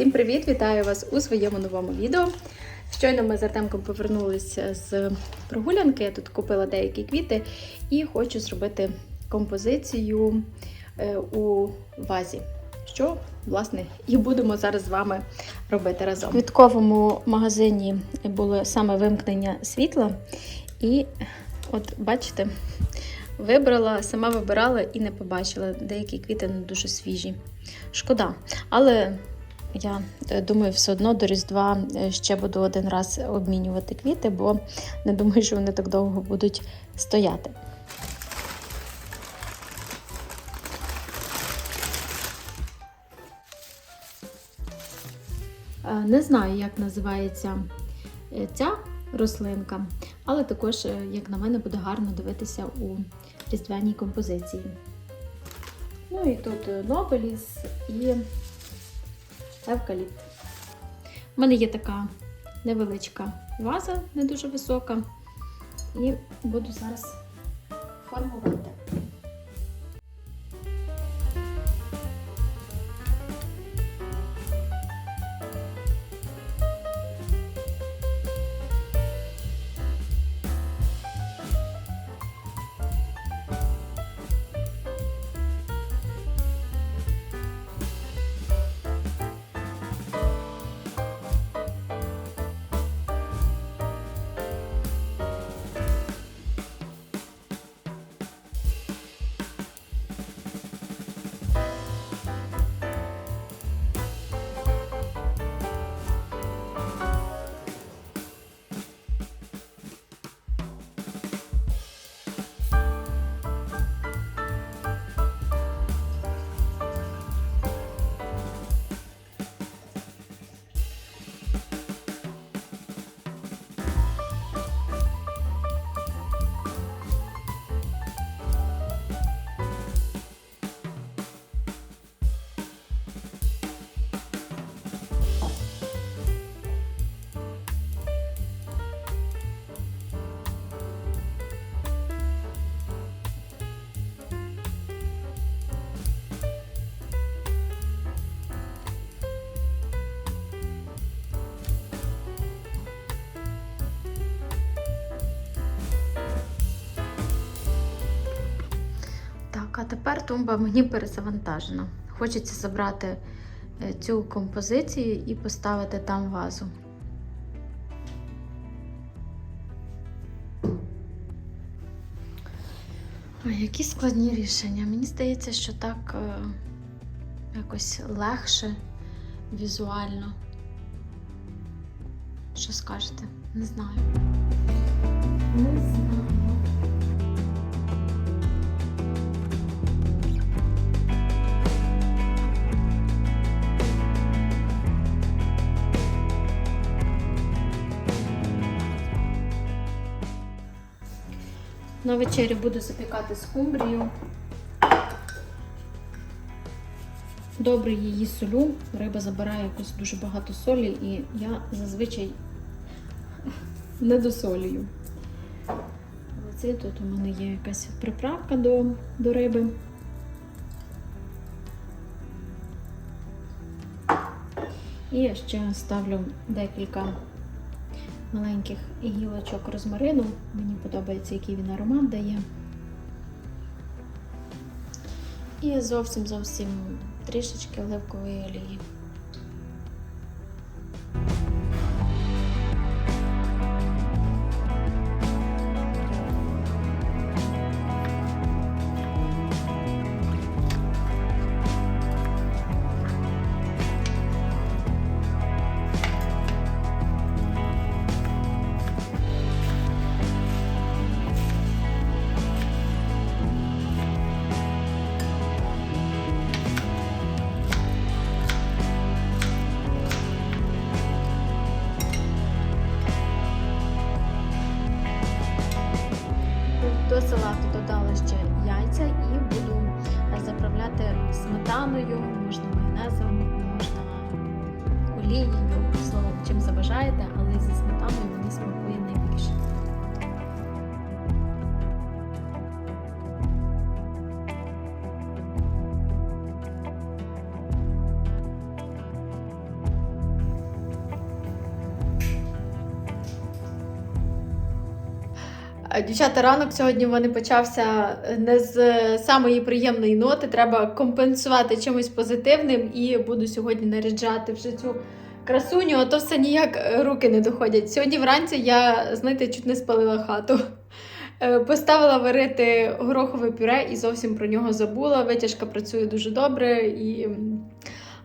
Всім привіт! Вітаю вас у своєму новому відео. Щойно ми з Артемком повернулися з прогулянки. Я тут купила деякі квіти і хочу зробити композицію е, у вазі. Що, власне, і будемо зараз з вами робити разом. В квітковому магазині було саме вимкнення світла, і от бачите, вибрала, сама вибирала і не побачила. Деякі квіти не дуже свіжі. Шкода. Але я е, думаю, все одно до Різдва е, ще буду один раз обмінювати квіти, бо не думаю, що вони так довго будуть стояти. Е, Не знаю, як називається ця рослинка, але також, як на мене, буде гарно дивитися у різдвяній композиції. Ну і тут Нобеліс і евкаліпт. У мене є така невеличка ваза, не дуже висока, і буду зараз формувати. Тепер тумба мені перезавантажена. Хочеться забрати е, цю композицію і поставити там вазу. Ой, які складні рішення. Мені здається, що так е, якось легше візуально. Що скажете? Не знаю. Не знаю. На вечерю буду запікати скумбрію. Добре її солю. Риба забирає якось дуже багато солі, і я зазвичай не досолюю. Оце тут у мене є якась приправка до, до риби. І я ще ставлю декілька маленьких гілочок розмарину. Мені подобається, який він аромат дає. І зовсім зовсім трішечки оливкової олії. Дівчата, ранок сьогодні в мене почався не з е, самої приємної ноти. Треба компенсувати чимось позитивним і буду сьогодні наряджати вже цю красуню, а то все ніяк е, руки не доходять. Сьогодні вранці я, знаєте, чуть не спалила хату. Е, Поставила варити горохове пюре і зовсім про нього забула. Витяжка працює дуже добре і,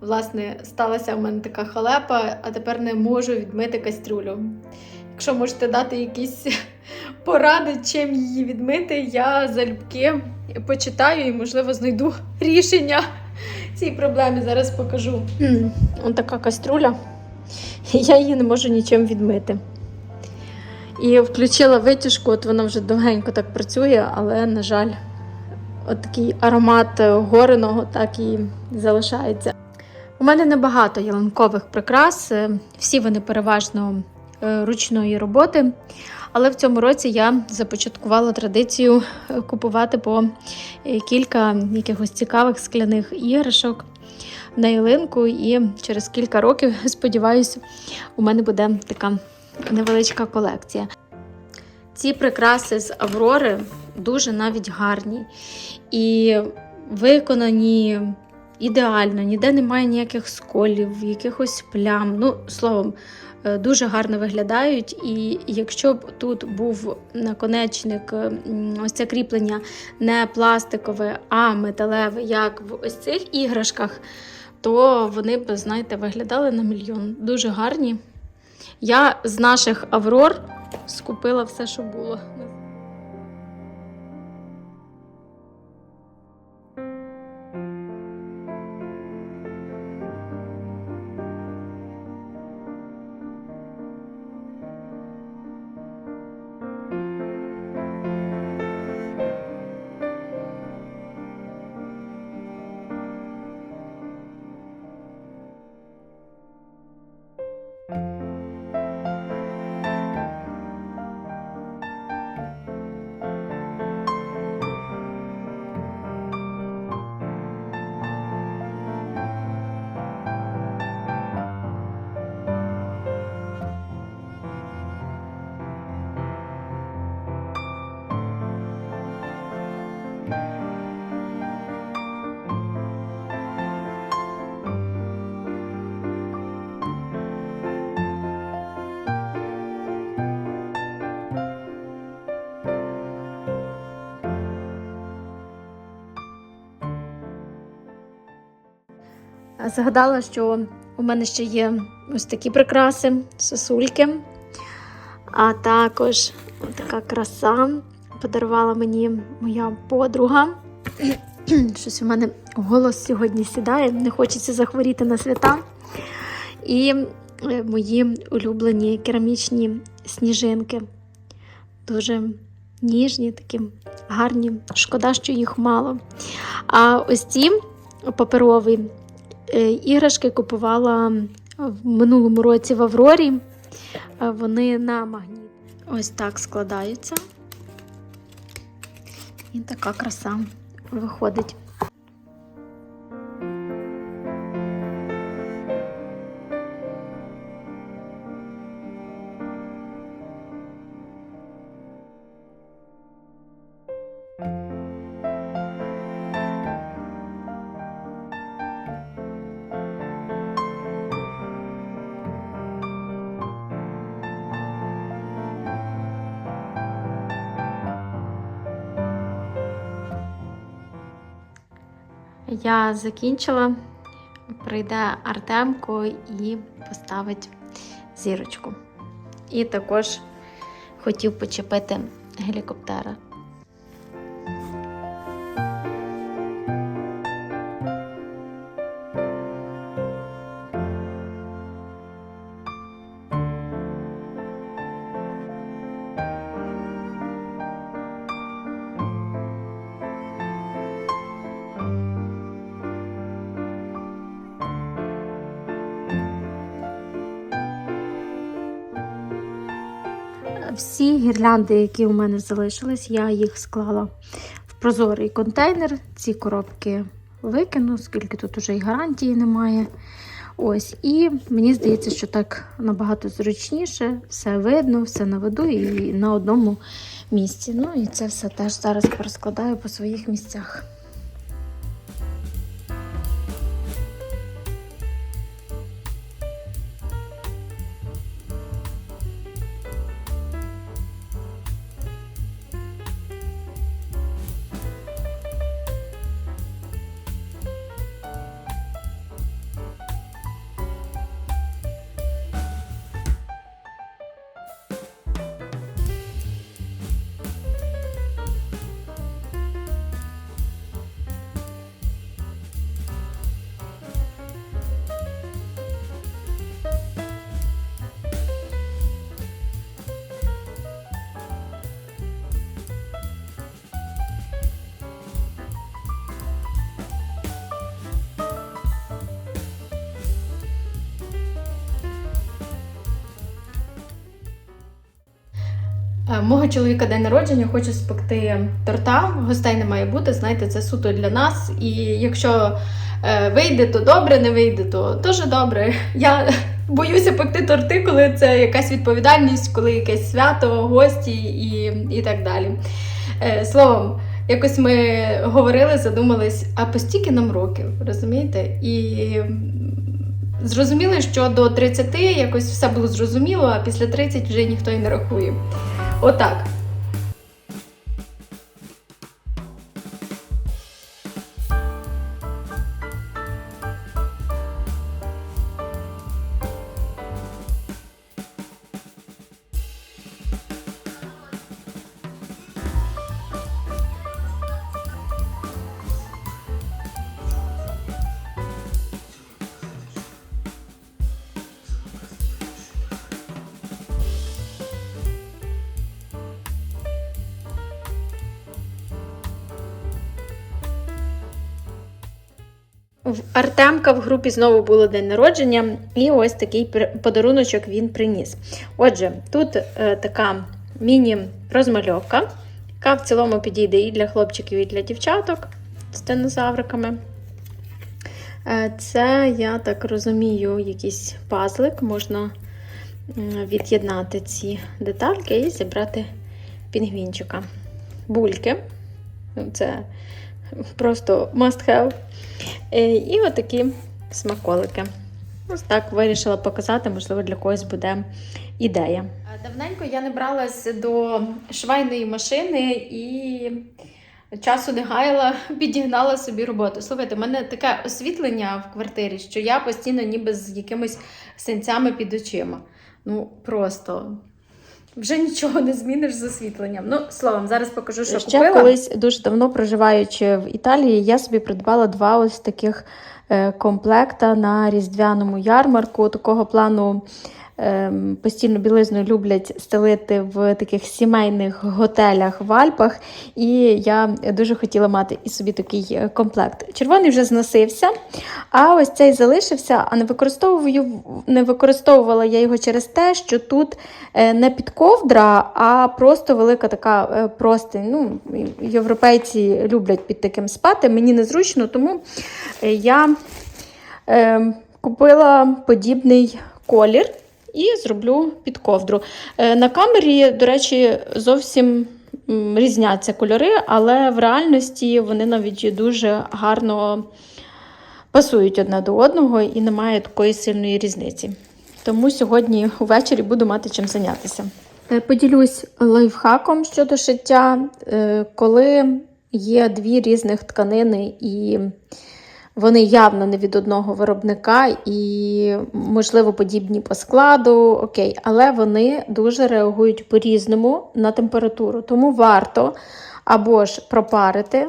власне, сталася в мене така халепа, а тепер не можу відмити кастрюлю. Якщо можете дати якісь поради, чим її відмити, я залюбки почитаю і, можливо, знайду рішення цієї проблеми. Зараз покажу. Ось така каструля. Я її не можу нічим відмити. І включила витяжку, от вона вже довгенько так працює, але, на жаль, от такий аромат е, гореного так і залишається. У мене небагато ялинкових прикрас, е, всі вони переважно е, ручної роботи. Але в цьому році я започаткувала традицію е, купувати по е, кілька якихось цікавих скляних іграшок на ялинку. І через кілька років, сподіваюся, у мене буде така невеличка колекція. Ці прикраси з Аврори дуже навіть гарні і виконані ідеально, ніде немає ніяких сколів, якихось плям. Ну, словом, дуже гарно виглядають. І якщо б тут був наконечник, е, ось це кріплення не пластикове, а металеве, як в ось цих іграшках, то вони б, знаєте, виглядали на мільйон. Дуже гарні. Я з наших Аврор скупила все, що було. Згадала, що у мене ще є ось такі прикраси, сосульки. А також така краса подарувала мені моя подруга. Щось у мене голос сьогодні сідає, не хочеться захворіти на свята. І е, мої улюблені керамічні сніжинки. Дуже ніжні, такі гарні. Шкода, що їх мало. А ось ці паперові Іграшки купувала в минулому році в Аврорі. Е, Вони на магніт. Ось так складаються. І така краса виходить. Я закінчила. Прийде Артемко і поставить зірочку. І також хотів почепити гелікоптера. Всі гірлянди, які у мене залишились, я їх склала в прозорий контейнер. Ці коробки викину, оскільки тут уже і гарантії немає. Ось, і мені здається, що так набагато зручніше, все видно, все на виду і на одному місці. Ну і це все теж зараз розкладаю по своїх місцях. Мого чоловіка день народження, хочу спекти торта. Гостей не має бути. Знаєте, це суто для нас. І якщо е, вийде, то добре, не вийде, то дуже добре. Я боюся пекти торти, коли це якась відповідальність, коли якесь свято, гості і, і так далі. Е, словом, якось ми говорили, задумались, а по стільки нам років, розумієте? І зрозуміли, що до 30 якось все було зрозуміло, а після 30 вже ніхто і не рахує. Отак. В Артемка в групі знову було день народження, і ось такий подаруночок він приніс. Отже, тут е, така міні-розмальовка, яка в цілому підійде і для хлопчиків, і для дівчаток з динозавриками. Е, це, я так розумію, якийсь пазлик. Можна від'єднати ці детальки і зібрати пінгвінчика. Бульки. Це просто must have. Е, І отакі смаколики. Ось так вирішила показати, можливо, для когось буде ідея. Давненько я не бралась до швейної машини і часу не гаяла, підігнала собі роботу. Слухайте, у мене таке освітлення в квартирі, що я постійно ніби з якимись синцями під очима. Ну, просто. Вже нічого не зміниш з освітленням. Ну, словом, зараз покажу, що Ще купила. колись дуже давно проживаючи в Італії, я собі придбала два ось таких е, комплекта на різдвяному ярмарку. Такого плану постільну білизну люблять стелити в таких сімейних готелях в Альпах. І я дуже хотіла мати і собі такий е, комплект. Червоний вже зносився, а ось цей залишився, а не використовую, не використовувала я його через те, що тут е, не підковдра, а просто велика така е, простинь. Ну, європейці люблять під таким спати. Мені незручно, тому я е, купила подібний колір і зроблю під ковдру. Е, на камері, до речі, зовсім різняться кольори, але в реальності вони навіть дуже гарно пасують одне до одного і немає такої сильної різниці. Тому сьогодні увечері буду мати чим зайнятися. Е, Поділюсь лайфхаком щодо шиття, Е, Коли є дві різних тканини і вони явно не від одного виробника і, можливо, подібні по складу, окей, але вони дуже реагують по-різному на температуру. Тому варто або ж пропарити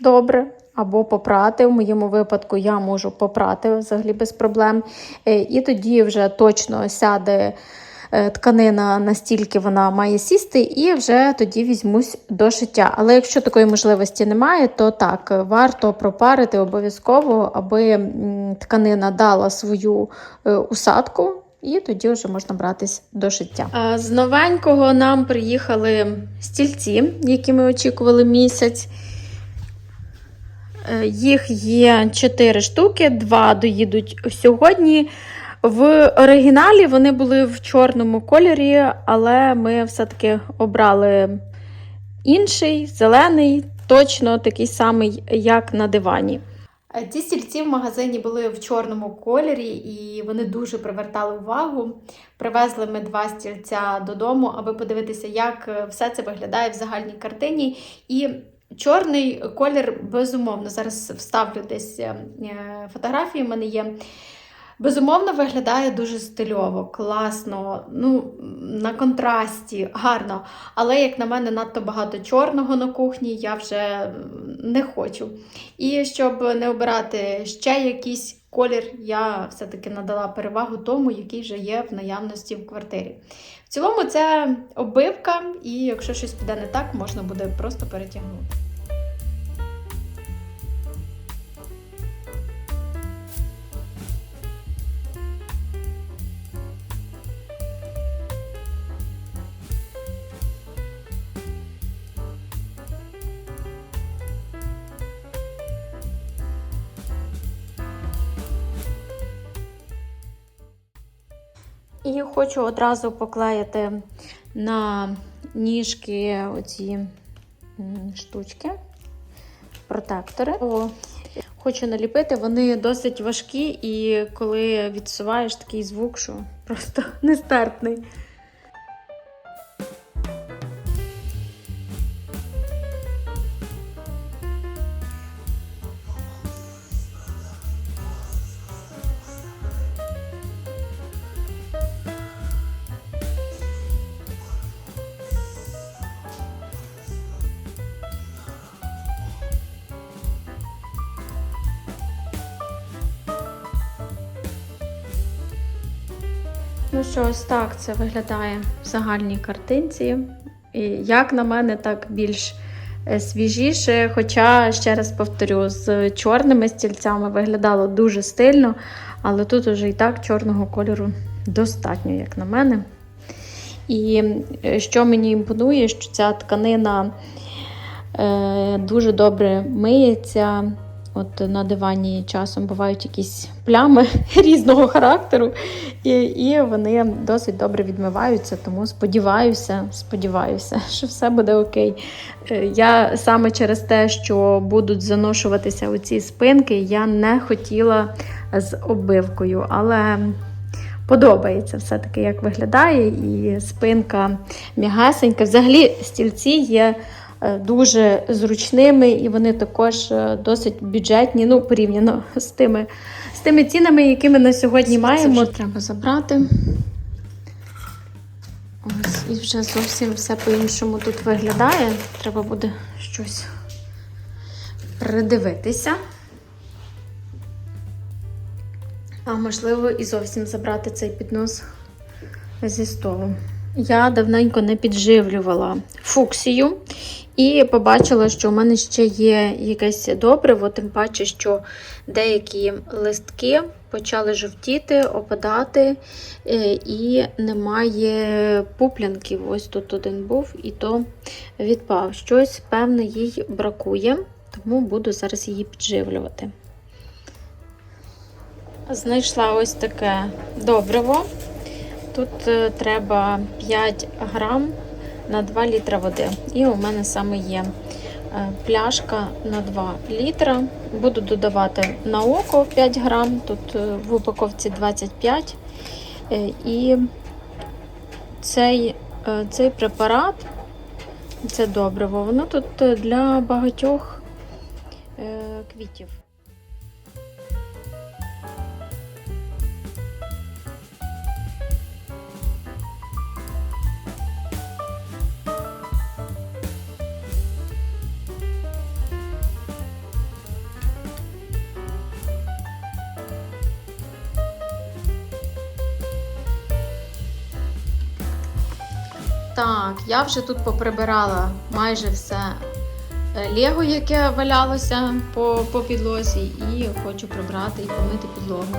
добре, або попрати. В моєму випадку я можу попрати взагалі без проблем. Е, І тоді вже точно сяде тканина настільки вона має сісти, і вже тоді візьмусь до шиття. Але якщо такої можливості немає, то так, варто пропарити обов'язково, аби тканина дала свою е, усадку, і тоді вже можна братись до шиття. З новенького нам приїхали стільці, які ми очікували місяць. Е, Їх є 4 штуки, 2 доїдуть сьогодні. В оригіналі вони були в чорному кольорі, але ми все-таки обрали інший, зелений, точно такий самий, як на дивані. Е, Ці стільці в магазині були в чорному кольорі, і вони дуже привертали увагу. Привезли ми два стільця додому, аби подивитися, як е, все це виглядає в загальній картині. І чорний колір, безумовно, зараз вставлю десь е, фотографії. в мене є. Безумовно, виглядає дуже стильово, класно, ну, на контрасті, гарно. Але, як на мене, надто багато чорного на кухні, я вже не хочу. І щоб не обирати ще якийсь колір, я все-таки надала перевагу тому, який вже є в наявності в квартирі. В цілому, це оббивка, і якщо щось піде не так, можна буде просто перетягнути. І хочу одразу поклеїти на ніжки оці штучки, протектори. Хочу наліпити, вони досить важкі, і коли відсуваєш такий звук, що просто нестерпний. Що, ось так це виглядає в загальній картинці. І як на мене, так більш е, свіжіше. Хоча, ще раз повторю, з чорними стільцями виглядало дуже стильно, але тут уже і так чорного кольору достатньо, як на мене. І е, що мені імпонує, що ця тканина е, дуже добре миється. От на дивані часом бувають якісь плями різного характеру, і, і вони досить добре відмиваються. Тому сподіваюся, сподіваюся, що все буде окей. Е, Я саме через те, що будуть заношуватися оці спинки, я не хотіла з оббивкою, але подобається все-таки, як виглядає, і спинка м'ягасенька. Взагалі, стільці є дуже зручними, і вони також е, досить бюджетні, ну, порівняно з тими, з тими цінами, які ми на сьогодні маємо. Треба забрати. Ось, і вже зовсім все по-іншому тут виглядає. Треба буде щось придивитися. А можливо, і зовсім забрати цей піднос зі столу. Я давненько не підживлювала фуксію і побачила, що у мене ще є якесь добриво, тим паче, що деякі листки почали жовтіти, опадати, е, і немає пуплянків. Ось тут один був, і то відпав. Щось, певне, їй бракує, тому буду зараз її підживлювати. Знайшла ось таке добриво. Тут е, треба 5 грам на 2 літра води. І у мене саме є е, пляшка на 2 літра. Буду додавати на око 5 грам, тут е, в упаковці 25. Е, І цей, цей препарат, це добриво, воно тут для багатьох квітів. Так, я вже тут поприбирала майже все е, лего, яке валялося по, по підлозі, і хочу прибрати і помити підлогу.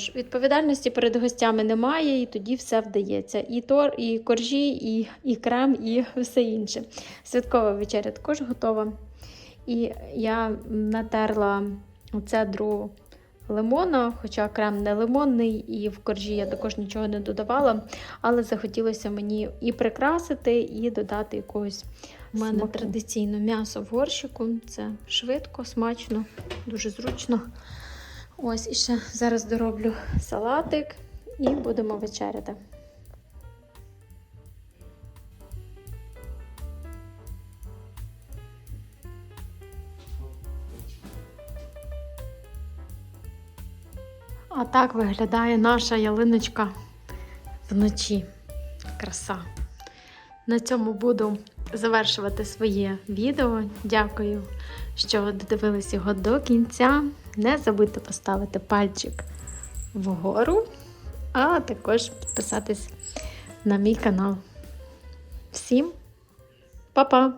Ж, відповідальності перед гостями немає, і тоді все вдається. І тор, і коржі, і, і крем, і все інше. Святкова вечеря також готова. І я натерла цедру лимона, хоча крем не лимонний, і в коржі я також нічого не додавала. Але захотілося мені і прикрасити, і додати якогось. У мене Смаку. традиційно м'ясо в горщику. Це швидко, смачно, дуже зручно. Ось і ще зараз дороблю салатик і будемо вечеряти. А так виглядає наша ялиночка вночі. Краса. На цьому буду завершувати своє відео. Дякую, що ви додивились його до кінця. Не забудьте поставити пальчик вгору, а також підписатись на мій канал. Всім па-па!